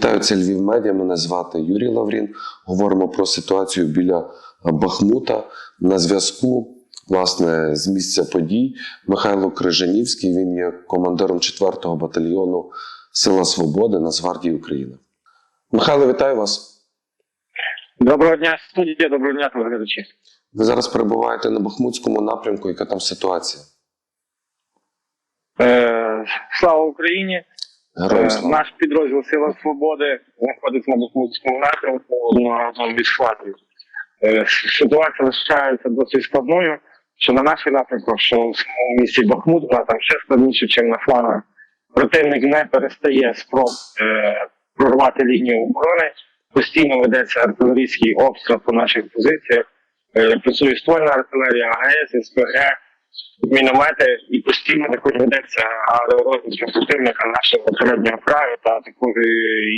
Вітаю, це Львів Медіа. Мене звати Юрій Лаврін. Говоримо про ситуацію біля Бахмута. На зв'язку, власне, з місця подій Михайло Крижанівський. Він є командиром 4-го батальйону Сила Свободи Нацгвардії України. Михайло, вітаю вас. Доброго дня, студія, доброго дня, телеглядачі. Ви зараз перебуваєте на Бахмутському напрямку. Яка там ситуація? Е, слава Україні! Е, наш підрозділ Сила Свободи знаходиться на Бахмутському напрямку одного від Шватрів. Е, ситуація лишається досить складною, що на нашій напрямку, що в самому місті Бахмут, вона там ще складніше, ніж на флангах. Противник не перестає спроб е, прорвати лінію оборони. Постійно ведеться артилерійський обстріл по наших позиціях. Е, працює ствольна артилерія, АГС, СПГ, міномети, і постійно також ведеться аеророзвідка противника нашого переднього краю та також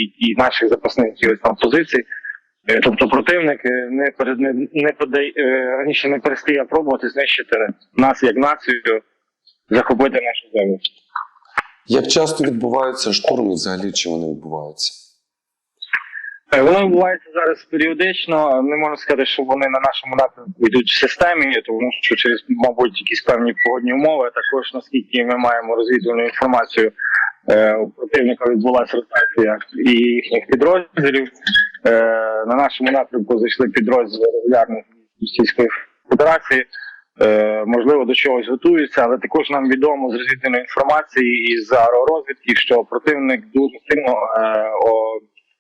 і, і наших запасних там позицій. Е, Тобто противник е, не не, не подає е, раніше не перестає пробувати знищити нас як націю, захопити нашу землю. Як часто відбуваються штурми, взагалі чи вони відбуваються? Воно відбувається зараз періодично. Не можна сказати, що вони на нашому напрямку йдуть в системі, тому що через, мабуть, якісь певні погодні умови. Також наскільки ми маємо розвідувальну інформацію, е, у противника відбулася ротація і їхніх підрозділів. Е, На нашому напрямку зайшли підрозділи регулярних Російської Федерації. Е, Можливо, до чогось готуються, але також нам відомо з розвідувальної інформації і з аеророзвідки, що противник дуже сильно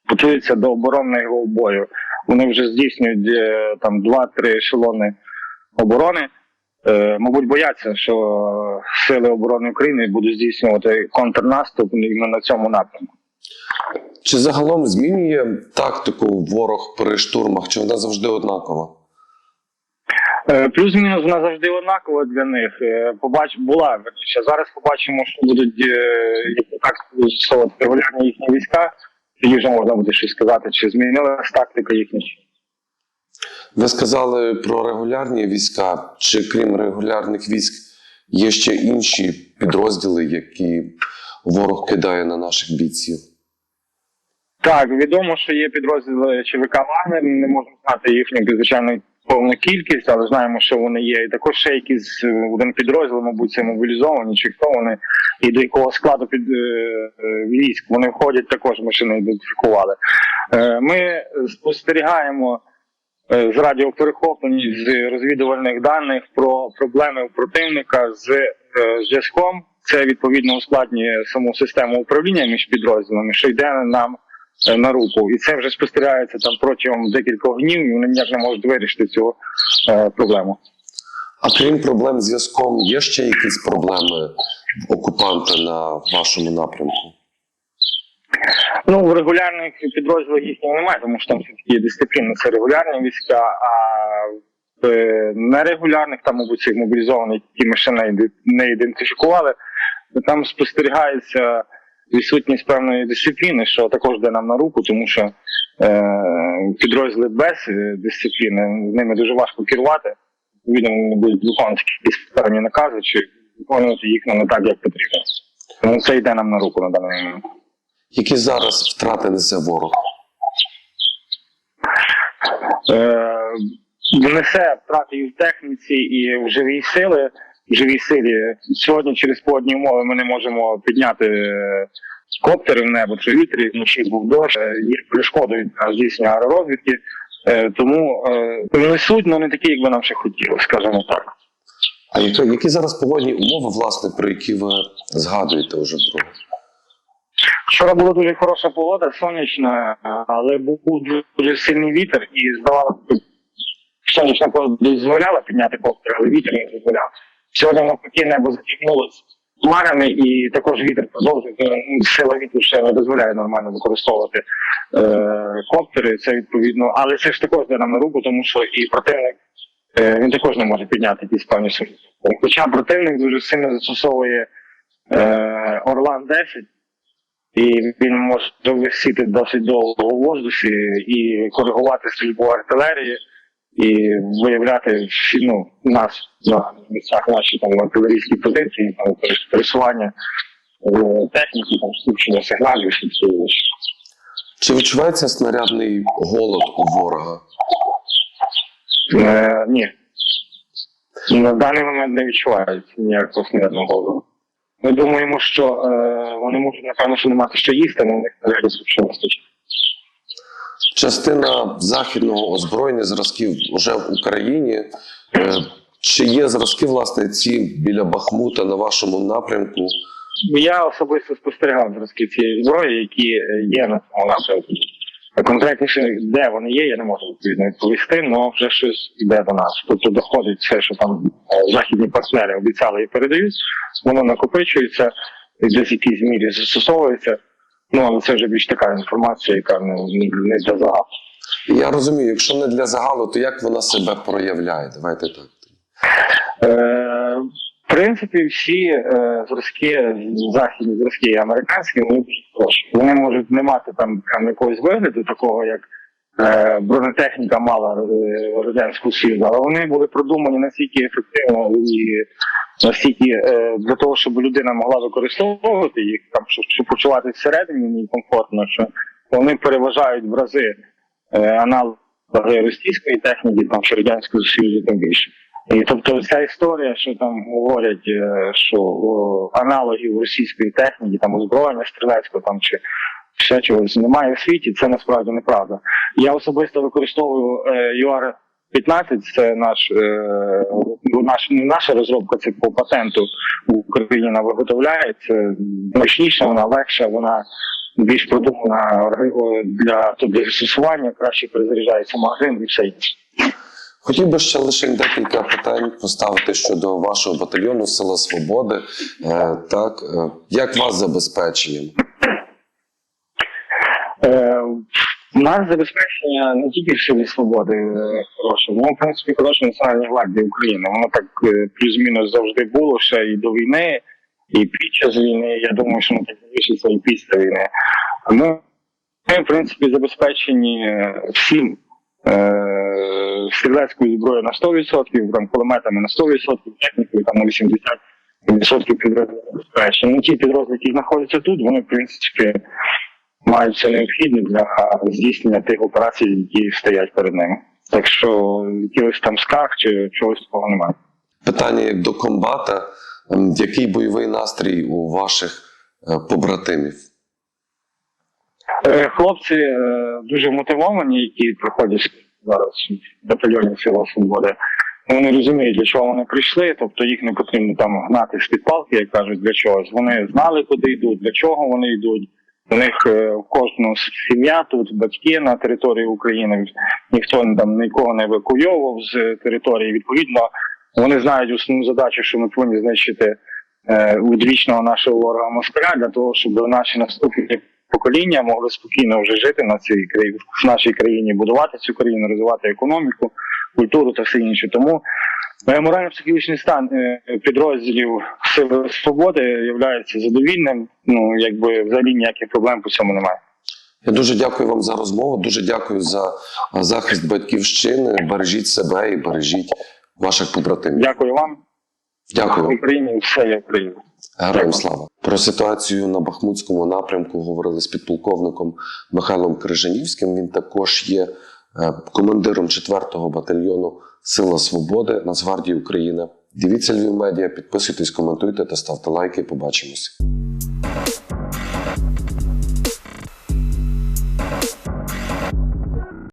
о, готується до оборонного бою. Вони вже здійснюють е, там два-три ешелони оборони. Е, мабуть, бояться, що сили оборони України будуть здійснювати контрнаступ іменно на цьому напрямку. Чи загалом змінює тактику ворог при штурмах, чи вона завжди однакова? Е, Плюс-мінус вона завжди однакова для них. Побач була верніше. Зараз побачимо, що будуть е, як так застосовувати регулярні їхні війська. Тоді вже можна буде щось сказати, чи змінилась тактика їхня. Ви сказали про регулярні війська. Чи крім регулярних військ є ще інші підрозділи, які ворог кидає на наших бійців? Так, відомо, що є підрозділи ЧВК Вагнер. Не можемо знати їхню звичайно повну кількість, але знаємо, що вони є. І також ще якісь е, один підрозділ, мабуть, це мобілізовані, чи хто вони, і до якого складу під е, е, військ вони входять, також ми ще не ідентифікували. Ми спостерігаємо з радіоперехоплень, з розвідувальних даних про проблеми противника з зв'язком. Це відповідно ускладнює саму систему управління між підрозділами, що йде нам на руку, і це вже спостерігається там протягом декількох днів, і вони ніяк не можуть вирішити цю е, проблему. А крім проблем з зв'язком, є ще якісь проблеми окупанта на вашому напрямку? Ну в регулярних підрозділах їхнього немає, тому що там все таки є дисципліна. Це регулярні війська, а в е, нерегулярних, там, мабуть, цих мобілізованих, які ми ще не ідентифікували, там спостерігається відсутність певної дисципліни, що також йде нам на руку, тому що е, підрозділи без е, дисципліни з ними дуже важко керувати. Відповідно, вони будуть виконувати якісь певні накази чи виконувати їх не так, як потрібно. Тому це йде нам на руку на даний момент. Які зараз втрати несе ворог? е, несе втрати і в техніці, і в живій сили. Живій силі сьогодні через погодні умови ми не можемо підняти е, коптери в небо чи вітрі, вночі був дощ, є е, здійснення аеророзвідки. Е, Тому несуть, але не такі, як би нам ще хотілося, скажімо так. А які, які зараз погодні умови, власне, про які ви згадуєте вже друге? Вчора була дуже хороша погода, сонячна, але був дуже, дуже сильний вітер і здавалося, сонячна погода дозволяла підняти коптер, але вітер не дозволяв. Сьогодні навпаки небо затягнулося хмарами і також вітер продовжується. Ну, Сила вітру ще не дозволяє нормально використовувати е, коптери. Це відповідно, але це ж також йде нам на руку, тому що і противник е, він також не може підняти якісь певні сили. Хоча противник дуже сильно застосовує е, Орлан 10 і він може висіти досить довго у воздусі і коригувати стрільбу артилерії, і виявляти ну, нас на місцях наші там артилерійські позиції, там пересування е, техніки, там скупчення сигналів і все інше. Чи відчувається снарядний голод у ворога? Е, ні. На даний момент не відчувають ніякого снарядного голоду. Ми думаємо, що е, вони можуть, напевно, що не мати що їсти, але у них снарядів що вистачить. Частина західного озброєння зразків вже в Україні. Е, Чи є зразки, власне, ці біля Бахмута на вашому напрямку? Я особисто спостерігав зразки цієї зброї, які є на цьому напрямку. Конкретніше, де вони є, я не можу відповідно відповісти, але вже щось йде до нас. Тобто доходить все, що там е, західні партнери обіцяли і передають, воно накопичується і десь в якійсь мірі застосовується. Ну але це вже більш така інформація, яка не, не, не для загалу. Я розумію, якщо не для загалу, то як вона себе проявляє? Давайте так. Е, в принципі, всі е, зразки, західні зразки і американські, вони дуже. Вони можуть не мати там там якогось вигляду, такого як бронетехніка мала е, радянського союзу, але вони були продумані настільки ефективно і настільки е, для того, щоб людина могла використовувати їх, там щоб, почуватися всередині ній комфортно, що вони переважають в рази е, аналоги російської техніки, там чи радянського союзу, тим більше. І тобто ця історія, що там говорять, е, що аналогів російської техніки, там озброєння стрілецького там чи ще чогось немає в світі, це насправді неправда. Я особисто використовую е, ЮАР 15 це наш, е, наш не наша розробка, це по патенту в Україні вона виготовляється. Мощніша, вона легша, вона більш продумана для, для застосування, краще перезаряджається магазин і все. Хотів би ще лише декілька питань поставити щодо вашого батальйону Сила Свободи. Е, так, е, як вас забезпеченням? Е, Нас забезпечення не тільки в силі свободи е, хороше, в принципі хороше Національній гвардії України. Воно так е, плюс-мінус завжди було ще і до війни, і під час війни. Я думаю, що воно так залишиться і після війни. Ми, ми в принципі, забезпечені е, всім. Стрілецькою зброєю на 100%, там, кулеметами на 100%, технікою там на 80% підрозділів забезпечені. Ну, ті підрозділи, які знаходяться тут, вони в принципі мають все необхідне для здійснення тих операцій, які стоять перед ними. Так що якихось там скарг чи чогось такого немає. Питання як до комбата. Ем, Який бойовий настрій у ваших е, побратимів? Е, Хлопці е, дуже мотивовані, які приходять зараз в батальйоні Сила Свободи. Вони розуміють, для чого вони прийшли, тобто їх не потрібно там гнати з під палки, як кажуть, для чогось. Вони знали, куди йдуть, для чого вони йдуть. У них е, в кожного сім'я тут, батьки на території України, ніхто там нікого не евакуйовував з території. Відповідно, вони знають основну задачу, що ми повинні знищити е, одвічного нашого ворога Москаля для того, щоб наші наступні покоління могли спокійно вже жити на цій країні в нашій країні, будувати цю країну, розвивати економіку, культуру та все інше. Тому е, морально-психологічний стан е, підрозділів Сили Свободи є задовільним. Ну якби взагалі ніяких проблем по цьому немає. Я дуже дякую вам за розмову. Дуже дякую за захист батьківщини. Бережіть себе і бережіть ваших побратимів. Дякую вам. Дякую. Україні все є Україна. Героям слава про ситуацію на Бахмутському напрямку говорили з підполковником Михайлом Крижанівським. Він також є командиром 4-го батальйону Сила Свободи Нацгвардії України. Дивіться Львів медіа, підписуйтесь, коментуйте та ставте лайки. Побачимося.